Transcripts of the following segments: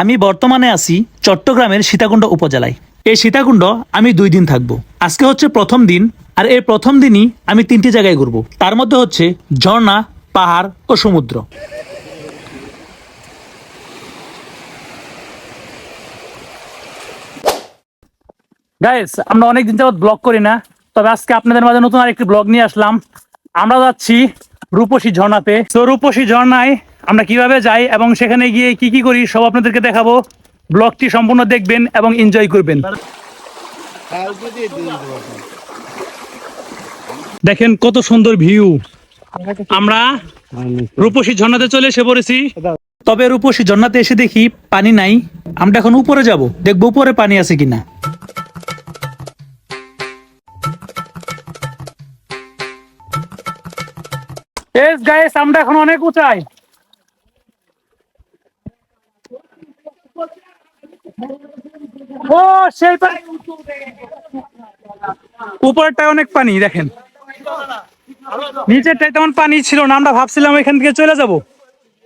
আমি বর্তমানে আছি চট্টগ্রামের সীতাকুণ্ড উপজেলায়। এই সীতাকুণ্ড আমি দুই দিন থাকব। আজকে হচ্ছে প্রথম দিন, আর এই প্রথম দিনই আমি তিনটি জায়গায় ঘুরবো। তার মধ্যে হচ্ছে ঝর্ণা, পাহাড় ও সমুদ্র। গাইস আমরা অনেকদিন যাবত ব্লগ করি না, তবে আজকে আপনাদের মাঝে নতুন আরেকটি ব্লগ নিয়ে আসলাম। আমরা যাচ্ছি রূপসী ঝর্ণাতে। তো রূপসী ঝর্ণায় আমরা কীভাবে যাই এবং সেখানে গিয়ে কি কি করি সব আপনাদেরকে দেখাবো। ব্লগটি সম্পূর্ণ দেখবেন এবং এনজয় করবেন। দেখেন কত সুন্দর ভিউ আমরা রূপসী ঝর্ণাতে চলে এসে পড়েছি। তবে রূপসী ঝর্ণাতে এসে দেখি পানি নাই। আমরা এখন উপরে যাব। দেখব উপরে পানি আছে কিনা। এস গাইস আমরা এখন অনেক উঁচাই ও, সেই উপরটায় অনেক পানি, দেখেন। নিচেরটায় তেমন পানি ছিল না, আমরা ভাবছিলাম এখান থেকে চলে যাব।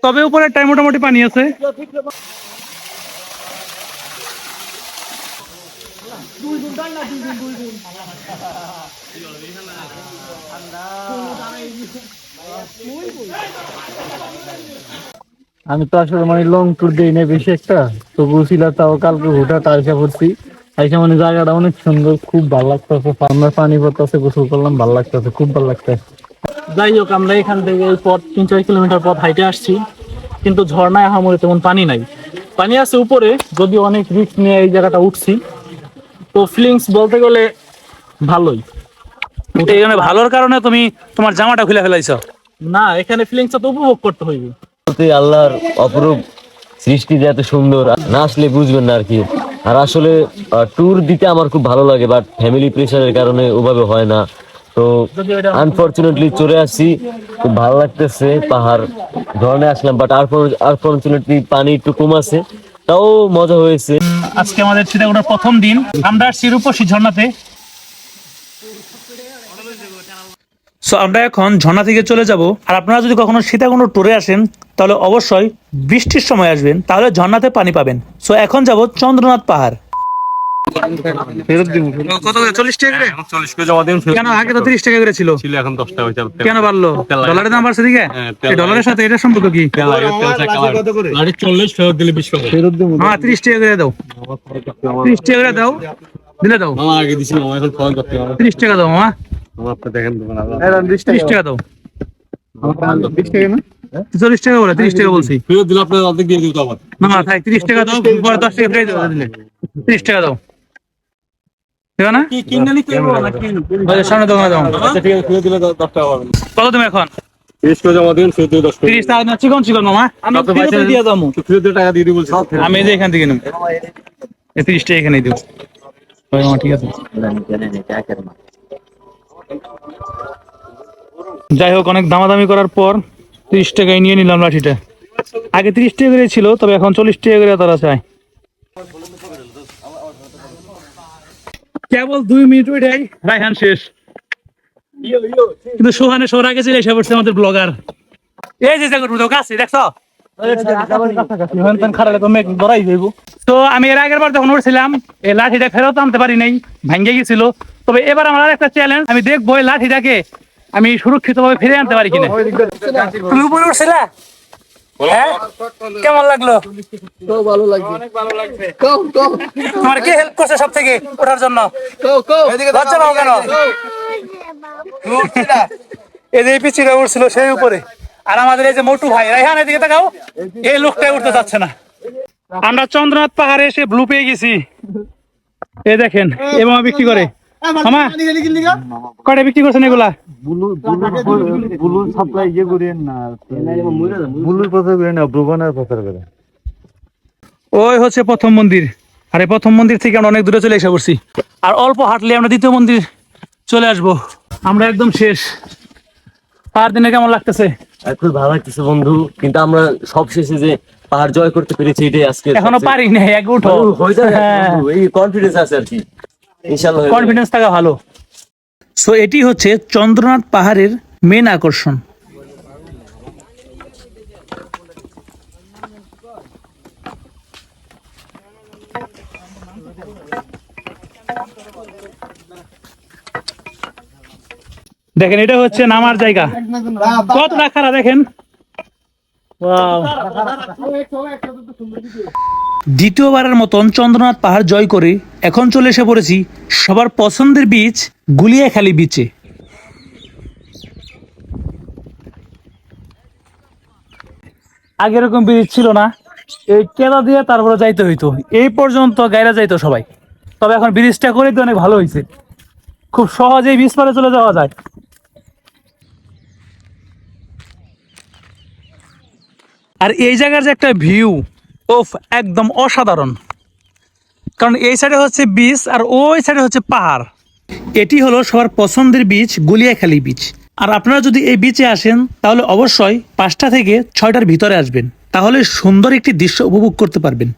তবে উপরেরটায় মোটামুটি পানি আছে। আমি তো আসলে মানে লং ট্যুর দিই না বেশি একটা। তো বলছিলাম তাও কালকে হুটা তাইসা পড়ছি। আইসা মানে জায়গাটা অনেক সুন্দর খুব ভালো লাগতেছে। আমরা পানি পড়তেছে গোসল করলাম ভালো লাগতেছে খুব ভালো লাগতেছে। যাই হোক আমরা এখান থেকে এই পথ তিন চার কিলোমিটার পথ হাইটে আসছি। কিন্তু ঝর্ণায় আহামরি তেমন পানি নাই। পানি আছে উপরে যদি অনেক রিস্ক নিয়ে এই জায়গাটা উঠছি। তো ফিলিংস বলতে গেলে ভালোই। এই ভালোর কারণে তুমি তোমার জামাটা খুলে ফেলাইছ। না এখানে ফিলিংসটা তো উপভোগ করতে হইবে। আল্লাহর অপরূপ সৃষ্টি যে এত সুন্দর, না আসলে বুঝবেন না আর কি। আর আসলে ট্যুর দিতে আমার খুব ভালো লাগে বাট ফ্যামিলি প্রেশারের কারণে ওভাবে হয় না। তো আনফর্চুনেটলি চলে আসছি, খুব ভালো লাগতেছে, পাহাড় ধরনে আসলাম বাট আনফর্চুনেটলি পানি একটু কম আছে, তাও মজা হয়েছে। আজকে আমাদের সীতাকুণ্ডের প্রথম দিন। আমরা আসছি রূপসী ঝর্ণাতে। সো আমরা এখন ঝর্ণা থেকে চলে যাব। আর আপনারা যদি কখনো সীতাকুণ্ড ট্যুরে আসেন তাহলে অবশ্যই বৃষ্টির সময় আসবেন তাহলে ঝর্ণাতে পানি পাবেন। সো এখন যাব চন্দ্রনাথ পাহাড়। কত চল্লিশ টাকা করে? চল্লিশ করে জমা দিন কেন? আগে তো তিরিশ টাকা করে ছিল। ছিল এখন দশ টাকা হয়েছে কেন বাড়লো? ডলারের দাম বাড়ছে দিকে? হ্যাঁ, ডলারের সাথে এটা সম্পর্ক কি? চল্লিশ ফেরত দিলে বিশ টাকা। ফেরত দেবো। হ্যাঁ তিরিশ টাকা করে দাও। তিরিশ টাকা করে দাও। দিলে দাও। আগে দিছি এখন ফোন করতে তিরিশ টাকা দাও মামা। মামা দেখেন দোকান আলাদা। তিরিশ টাকা দাও। চল্লিশ টাকা বলে তিরিশ টাকা বলছি। ফেরত দিলে আপনার অর্ধেক দিয়ে দিতে আবার না না থাক তিরিশ টাকা দাও পরে দশ টাকা ফ্রাই দেবো দিলে। তিরিশ টাকা দাও। দেবে না? ওই যে সামনে দোকানে দাও। আচ্ছা ঠিক আছে ফেরত দিলে দশ টাকা পাবেন কত তুমি এখন? তিরিশ করে জমা দিন ফেরত দশ তিরিশ টাকা চিকন চিকন মামা। আমি ফেরত ফেরত যে এখান থেকে নেব। এই তিরিশ টাকা এখানে দেবো। ঠিক আছে। যাই হোক অনেক দামাদামি করার পর তিরিশ টাকায় নিয়ে নিলাম লাঠিটা। আগে তিরিশ টাকা করে ছিল তবে এখন চল্লিশ টাকা করে তারা চায়। কেবল দুই মিনিট ওইটাই রায়হান শেষ। কিন্তু সোহানে সোহার আগে চলে এসে পড়ছে আমাদের ব্লগার। এই যে জায়গা তো কাছে দেখছ তো আমি এর আগের বার যখন উঠছিলাম এই লাঠিটা ফেরত আনতে পারি নাই ভাঙ্গে গেছিল। তবে এবার আমার একটা চ্যালেঞ্জ আমি দেখব এই লাঠিটাকে আমি সুরক্ষিত ভাবে ফিরে আনতে পারি কিনা। তুমি উপরে উঠছিলা? হ্যাঁ? কেমন লাগল? তোমার কে হেল্প করছে সব থেকে ওঠার জন্য? লজ্জা পাও কেন? এই যে পিছিয়ে উঠছিল সেই উপরে। আর আমাদের এই যে মোটু ভাই রাইহান এদিকে তাকাও। এই লোকটাই উঠতে চাচ্ছে না। আমরা চন্দ্রনাথ পাহাড়ে এসে ব্লু পেয়ে গেছি। এই দেখেন এবং বিক্রি করে। কয়টা বিক্রি করছেন এগুলা? বুলু বুলু বুলু সাপ্লাই করেন না বুলুর প্রচার করেন না ব্রুবনের প্রচার করে ওই হচ্ছে প্রথম মন্দির। আর এই প্রথম মন্দির থেকে আমরা অনেক দূরে চলে এসে পড়ছি। আর অল্প হাঁটলে আমরা দ্বিতীয় মন্দির চলে আসব। আমরা একদম শেষ। পাহাড় দিনে কেমন লাগতেছে? আর খুব ভালো লাগতেছে বন্ধু কিন্তু আমরা সব শেষে যে পাহাড় জয় করতে পেরেছি এটাই আজকে এখনও পারি না এক উঠো। হয়ে এই কনফিডেন্স আছে আর কি। ইনশাআল্লাহ কনফিডেন্স থাকা ভালো। সো এটি হচ্ছে চন্দ্রনাথ পাহাড়ের মেন আকর্ষণ। দেখেন, এটা হচ্ছে নামার জায়গা। কতটা খারাপ দেখেন. দ্বিতীয়বারের মতন চন্দ্রনাথ পাহাড় জয় করে এখন চলে এসে পড়েছি সবার পছন্দের বীচ গুলিয়াখালী বিচে। আগে এরকম ব্রিজ ছিল না, এই কেদা দিয়ে তারপরে যাইতে হইতো। এই পর্যন্ত গাইরা যাইতো সবাই। তবে এখন ব্রিজটা করে দিয়ে অনেক ভালো হয়েছে খুব সহজেই ব্রিজ পারে চলে যাওয়া যায়। আর এই জায়গার যে একটা ভিউ ওফ একদম অসাধারণ। কারণ এই সাইডে হচ্ছে বিচ আর ওই সাইডে হচ্ছে পাহাড়। এটি হলো সবার পছন্দের বিচ, গুলিয়াখালী বিচ। আর আপনারা যদি এই বিচে আসেন, তাহলে অবশ্যই পাঁচটা থেকে ছয়টার ভিতরে আসবেন। তাহলে সুন্দর একটি দৃশ্য উপভোগ করতে পারবেন।